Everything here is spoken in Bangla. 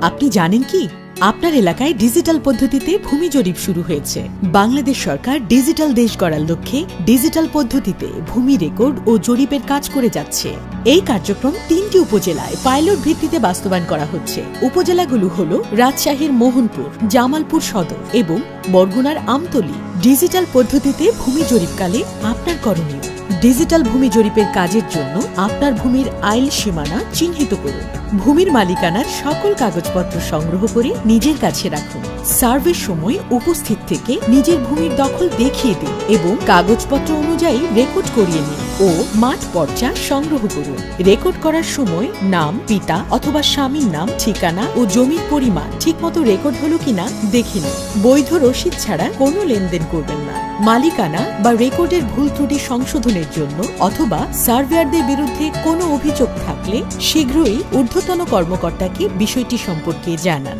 আপনি জানেন কি? আপনার এলাকায় ডিজিটাল পদ্ধতিতে ভূমি জরিপ শুরু হয়েছে। বাংলাদেশ সরকার ডিজিটাল দেশ গড়ার লক্ষ্যে ডিজিটাল পদ্ধতিতে ভূমি রেকর্ড ও জরিপের কাজ করে যাচ্ছে। এই কার্যক্রম তিনটি উপজেলায় পাইলট ভিত্তিতে বাস্তবায়ন করা হচ্ছে। উপজেলাগুলো হল রাজশাহীর মোহনপুর, জামালপুর সদর এবং বরগুনার আমতলী। ডিজিটাল পদ্ধতিতে ভূমি জরিপকালে আপনার করণীয়। ডিজিটাল ভূমি জরিপের কাজের জন্য আপনার ভূমির আইল সীমানা চিহ্নিত করুন। ভূমির মালিকানার সকল কাগজপত্র সংগ্রহ করে নিজের কাছে রাখুন। সার্ভের সময় উপস্থিত থেকে নিজের ভূমির দখল দেখিয়ে দিন এবং কাগজপত্র অনুযায়ী রেকর্ড করিয়ে নিন। ও মাঠ পর্চা সংগ্রহ করুন। রেকর্ড করার সময় নাম, পিতা অথবা স্বামীর নাম, ঠিকানা ও জমির পরিমাণ ঠিকমতো রেকর্ড হলো কিনা দেখে নিন। বৈধ রসিদ ছাড়া কোনো লেনদেন করবেন না। মালিকানা বা রেকর্ডের ভুল ত্রুটি সংশোধনের জন্য অথবা সার্ভেয়ারদের বিরুদ্ধে কোনো অভিযোগ থাকলে শীঘ্রই ঊর্ধ্বতন কর্মকর্তাকে বিষয়টি সম্পর্কে জানান।